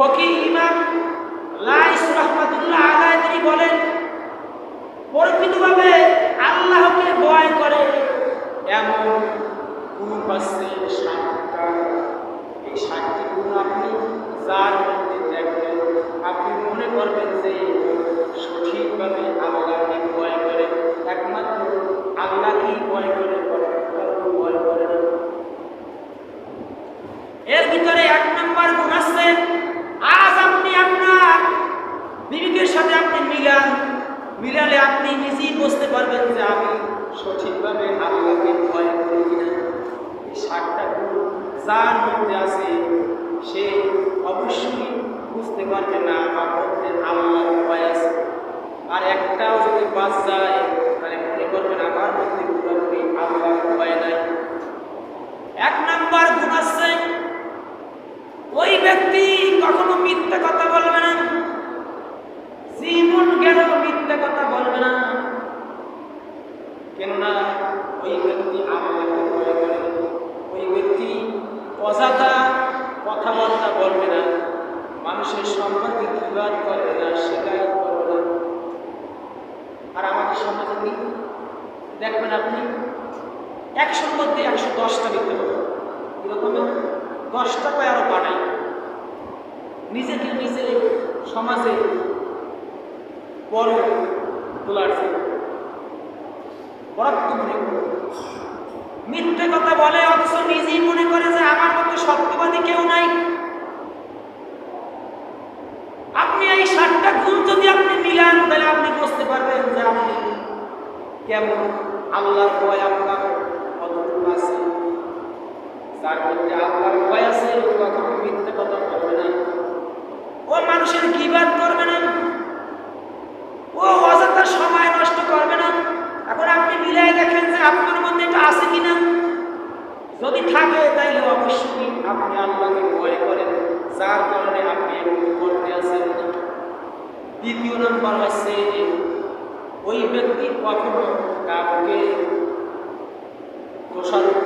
ফকি ইমাম লাইস রহমাতুল্লাহ আলাই তিনি বলেন, পরিচিতভাবে আল্লাহকে ভয় করে এমন কুপাশে সাতটা? এই সাতটি গুণ আপনি যার মধ্যে দেখবেন, আপনি মনে করবেন যে সঠিকভাবে আল্লাহকে ভয় করে। একমাত্র আল্লাহকেই ভয় করে মিথ্যে কথা বলে অথচ নিজেই মনে করে যে আমার মতো সত্যবাদী কেউ নাই। যার কারণে আপনি করতে আছেন না। দ্বিতীয় নম্বর হচ্ছে ওই ব্যক্তি কখনো কাউকে দোষারোপ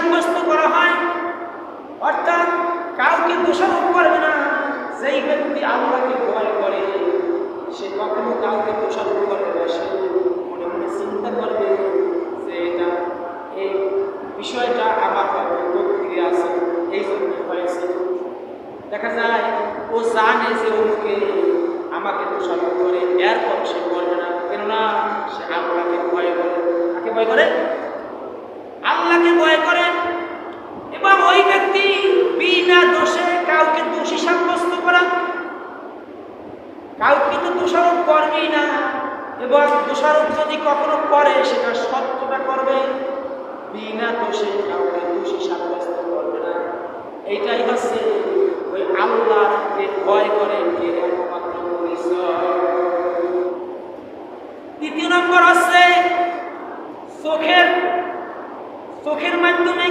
সাব্যস্ত করা হয়। অর্থাৎ কাউকে দোষারোপ করবে না। যেই ব্যক্তি আল্লাহকে ভয় করে, সে কখনো কাউকে দোষারোপ করবে না। সে মনে মনে চিন্তা করবে যে এটা এই বিষয়টা আমার হয়তো প্রক্রিয়া আছে এই জন্য হয়েছে। দেখা যায়, ও জানে যে ওকে চোখের মাধ্যমে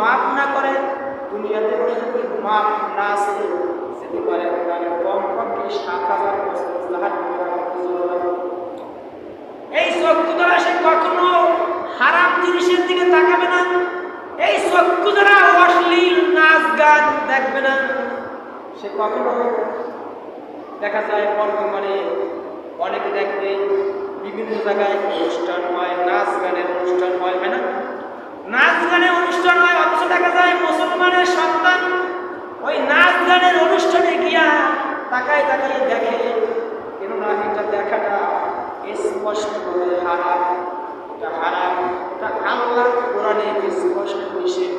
মাফ না করে, দুনিয়াতে যদি মাফ না আসে সেটি পারে তাহলে কমপক্ষে সাত হাজার বছর এই চক্ষু দ্বারা সে কখনো হারাম জিনিসের দিকে তাকাবে না। এই চক্ষু দ্বারা অশ্লীল নাচ গান দেখবে না। সে কখনো দেখা যায় বর্তমানে অনেকে দেখবে বিভিন্ন জায়গায় অনুষ্ঠান হয়, নাচ গানের অনুষ্ঠান হয় না? নাচ গানের অনুষ্ঠান হয়, অথচ দেখা যায় মুসলমানের সন্তান ওই নাচ গানের অনুষ্ঠানে গিয়া তাকায় তাকায় দেখে, কেননা এটা দেখাটা স্পষ্ট করে হারাম। এটা হারাম। এটা আল্লাহ কোরআনে স্পষ্ট নিষেধ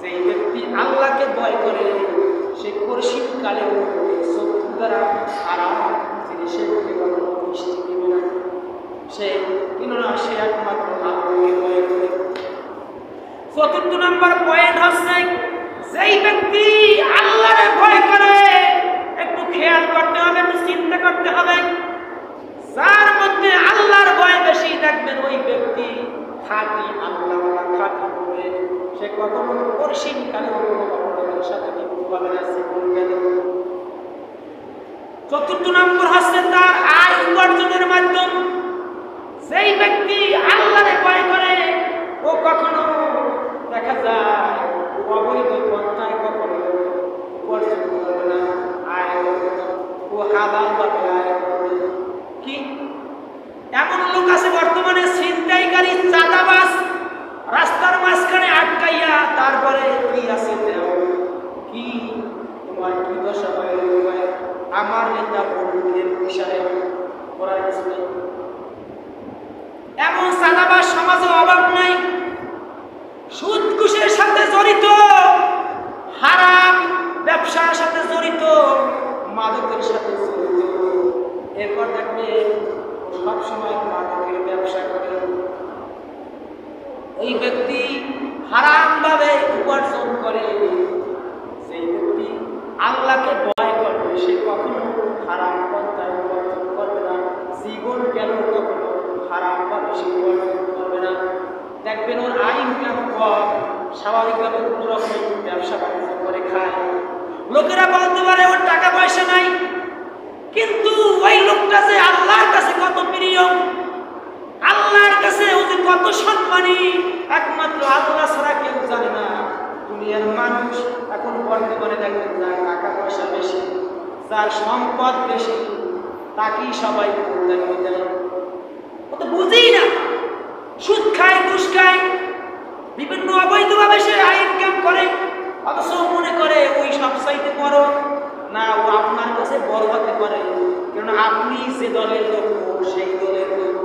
সেই ব্যক্তি আল্লাহকে ভয় করে, সে কর্ষিক কালে চক্ষু দ্বারা হারাম জিনিসের প্রতি কখনো দৃষ্টি দেবে না সে কেননা সে একমাত্র আল্লাহকে ভয় করে চতুর্থ নম্বর পয়েন্ট হচ্ছে, যেই ব্যক্তি আল্লাহরে ভয় করে, একটু খেয়াল করতে হবে, একটু চিন্তা করতে হবে। যার মধ্যে আল্লাহর ভয় বেশি দেখবেন ওই ব্যক্তি খাঁটি আল্লাহ খাঁটি হবে সে কখনো পরিসীম কালে অপরাধের সাথে লিপ্ত হবে না, সে বলবে চতুর্থ নম্বর হচ্ছে তার আয় উপার্জনের মাধ্যম। সেই ব্যক্তি আল্লাহরে ভয় করে, ও কখনো দেখা যায়। অবৈধ পন্থায় কখনো উপার্জন করবে না। আয় ও হালাল ভাবে আয় করবে কি এমন লোক আছে বর্তমানে ছিনতাইকারী চাঁদাবাজ রাস্তার মাঝখানে আটকাইয়া তারপরে কি আছে দেও কি তোমার কি দশা হয় হয়? আমার নেতা বন্ধুদের বিষয়ে করার কিছু নেই এমন চাঁদাবাজ সমাজে অভাব নাই সুদ ঘুষের সাথে জড়িত হারাম ব্যবসার সাথে জড়িত মাদকের সাথে জড়িত এরপর দেখবে ও সবসময় মাদকের ব্যবসা করে এই ব্যক্তি হারামভাবে উপার্জন করে সেই ব্যক্তি আল্লাহকে ভয় করবে সে কখনো হারাম পন্থায় উপার্জন করবে না জীবন গেল কখনো দেখবেন ওর আয় ইনকাম কম স্বাভাবিকভাবে কোনো রকম ব্যবসা বাণিজ্য করে খায়। লোকেরা বলতে পারে ওর টাকা পয়সা নাই। কিন্তু ওই লোকটা যে আল্লাহর কাছে কত প্রিয়, আল্লাহর কাছে ও যে কত সম্মানী, একমাত্র আল্লাহ ছাড়া কেউ জানে না। দুনিয়ার মানুষ এখন বর্তমানে দেখবেন যার টাকা পয়সা বেশি, যার সম্পদ বেশি, তাকেই সবাই প্রাধান্য দেয়। তো বুঝেই না। সুদ খায়, ঘুষ খায়, বিভিন্ন অবৈধভাবে সে আয় ইনকাম করে। অথচ মনে করে, ওই সব চাইতে বড় না, ও আপনার কাছে বড় হতে পারে। কেননা আপনি যে দলের লোক সেই দলের লোক।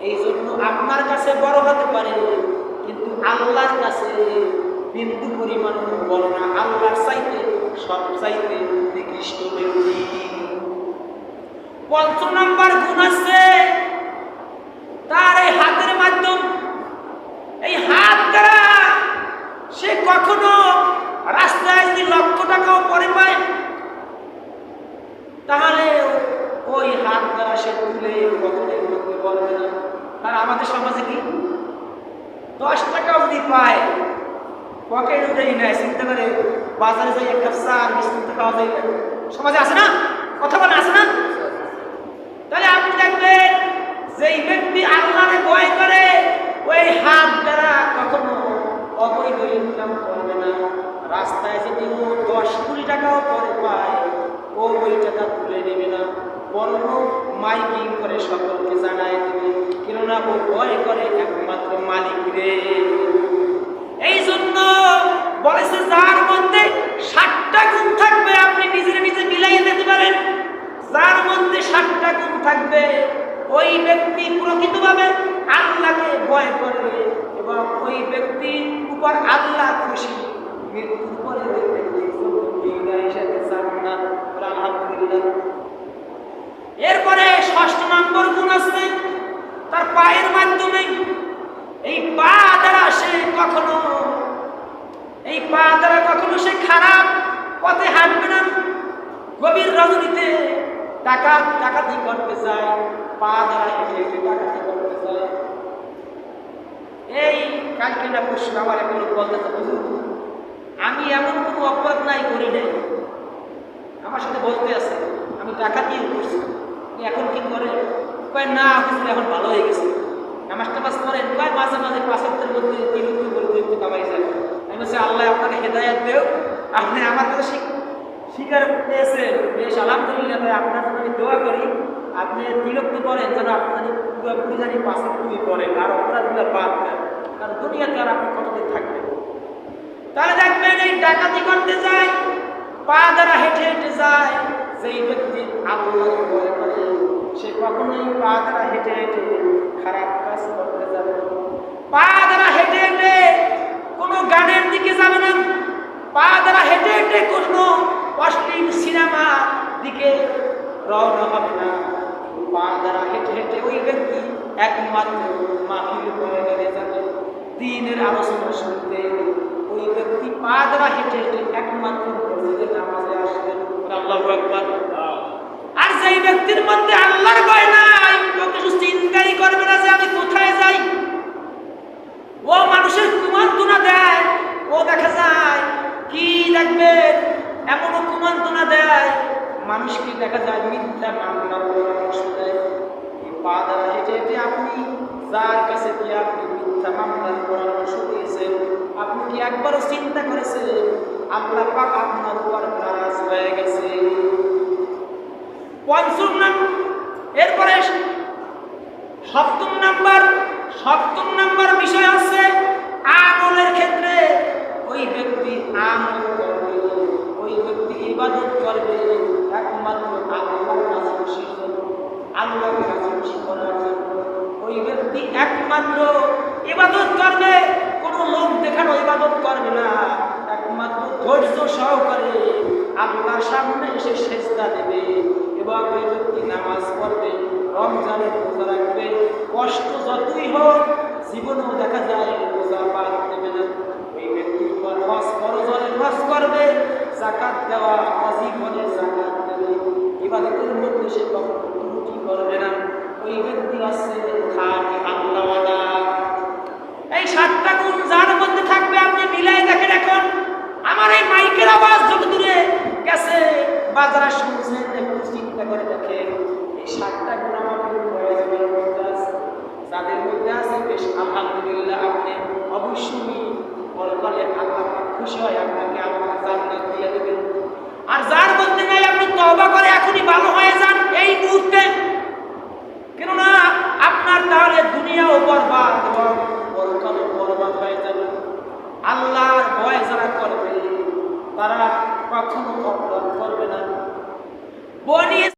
এই জন্য আপনার কাছে বড় হতে পারে। কিন্তু আল্লাহর কাছে বিন্দু পরিমাণ বড় না। আল্লাহর চাইতে সব চাইতে নিকৃষ্ট ব্যক্তি। পঞ্চম নম্বর গুণ আছে তার এই হাতের মাধ্যম এই হাত দ্বারা সে কখনো রাস্তায় যদি লক্ষ টাকাও পরে পায়, তাহলে ওই হাত দ্বারা সে তুলে কখনো বলবে না। আর আমাদের সমাজে কি? দশ টাকাও যদি পায়, পকেট উঠেই নেয়, চিন্তা করে বাজারে যাই একটা চা আর বিস্কুট খাওয়া যায় না। সমাজে আছে না? কথা বলে আছে না? তাহলে আপনি দেখবেন, যেই ব্যক্তি আল্লাহরে ভয় করে, ওই হাত দ্বারা কখনো অবৈধ ইনকাম করবে না। রাস্তায় যদি দশ কোটি টাকাও পরে পায়, ও ওই টাকা তুলে নেবে না। বরং মাইকিং করে সকলকে জানায় দেবে। কেননা ও ভয় করে একমাত্র মালিক রে। এই জন্য বলেছে, যার মধ্যে ষাটটা গুণ থাকবে, আপনি নিজের নিজে মিলাইয়ে দিতে পারেন। যার মধ্যে ষাটটা গুণ থাকবে, ওই ব্যক্তি প্রকৃতভাবে আল্লাহকে ভয় করে এবং ওই ব্যক্তির উপর আল্লাহ খুশি মৃত্যুর পরে এরপরে ষষ্ঠ নম্বর গুণ আছে, তার পায়ের মাধ্যমে এই পা দ্বারা সে কখনো, এই পা দ্বারা কখনো সে খারাপ পথে হাঁটবে না। গভীর রজনীতে টাকা ডাকাতি করতে চায়, পা দ্বারা হেঁটে ডাকাতি করতে চায়। এই, কালকে না পরশু আমার এক লোক বলতেছে, হুজুর, আমি এমন কোনো অপরাধ নাই করি নাই। আমার সাথে বলতে আছে, আমি টাকা দিয়ে করছি এখন কি করে? কয়, না, হুজুর, এখন ভালো হয়ে গেছে। নামাজ টামাজ পড়েন। কয়, মাঝে মাঝে পাঁচাত্তর মধ্যে তিন তিরুক্ত করে একটু কামাই যায়। আমি বলছি, আল্লাহ আপনাকে হেদায়াত দেও। আপনি আমার কাছে স্বীকার পেয়েছেন। বেশ, আলহামদুলিল্লাহ আপনার জন্য আমি দোয়া করি। আপনি বিরক্ত করেন যেন আপনি পুরোপুরি জানি পাঁচাত্তরই করেন, আর অপরাধগুলো বাদ দেন। কারণ দুনিয়াতে আর আপনি কতদিন থাকবেন? তাহলে দেখবেন এই ডাকাতি করতে যায়, পা দ্বারা হেঁটে হেঁটে যায়। যেই ব্যক্তি আল্লাহ ভয় করে সে কখনোই পা দ্বারা হেঁটে হেঁটে খারাপ কাজ করতে যাবে না। পা দ্বারা হেঁটে হেঁটে কোনো গানের দিকে যাবে না। পা দ্বারা হেঁটে হেঁটে কোনো অশ্লীল সিনেমা দিকে রওনা হবে না। পা দ্বারা হেঁটে হেঁটে ওই ব্যক্তি একমাত্র মাহির হয়ে গেলে যাবে দিনের আলোচনা শুনতে ওই ব্যক্তি পা দ্বারা হেঁটে হেঁটে একমাত্র মসজিদের নামাজে আসবেন আল্লাহু আকবার। আর যেই ব্যক্তির মধ্যে আল্লাহর ভয় নাই কিছু চিন্তাই করবে না যে আমি কোথায় যাই। ও মানুষের কুমন্ত্রণা দেয়, ও দেখা যায় কি দেখবেন? এমনও কুমন্ত্রণা দেয় মানুষকে দেখা যায় মিথ্যা মামলার পরামর্শ দেয় পা দ্বারা হেঁটে হেঁটে আপনি যার কাছে গিয়ে আপনি মিথ্যা মামলার পরামর্শ দিয়েছেন আপনি কি একবারও চিন্তা করেছেন, আল্লাহ পাক আপনার উপর নারাজ হয়ে গেছে পঞ্চম নাম, এরপরে সপ্তম নাম্বার সপ্তম নাম্বার বিষয় হচ্ছে আমলের ক্ষেত্রে ওই ব্যক্তি আমল করবে, ওই ব্যক্তি ইবাদত করবে। একমাত্র আল্লাহর কাছে খুশি আল্লাহর কাছে খুশি করার জন্য। ওই ব্যক্তি একমাত্র ইবাদত করবে, কোনো লোক দেখানো ইবাদত করবে না। একমাত্র ধৈর্য সহকারে আল্লাহর সামনে এসে সেজদা দেবে এবং ওই ব্যক্তি নামাজ পড়বে, রমজানের রোজা রাখবে। কষ্ট যতই হোক, জীবনেও দেখা যায় রোজা বাদ দেবে না। ওই ব্যক্তির উপর হজ করজনে হজ করবে, জাকাত দেওয়া অজীবনে জাকাত সে কখনো না। ওই ব্যক্তি এই সাতটা গুণ যার মধ্যে থাকবে আপনি মিলাই দেখেন এখন। আমার এই মাইকের আওয়াজ যত দূরে গেছে দেখুন, চিন্তা করে দেখেন, এই সাতটা গুণ প্রয়োজনের মধ্যে আছে। যাদের মধ্যে আছে, বেশ আলহামদুলিল্লাহ আপনি অবশ্যই বলকালে আল্লাহ খুশি হয়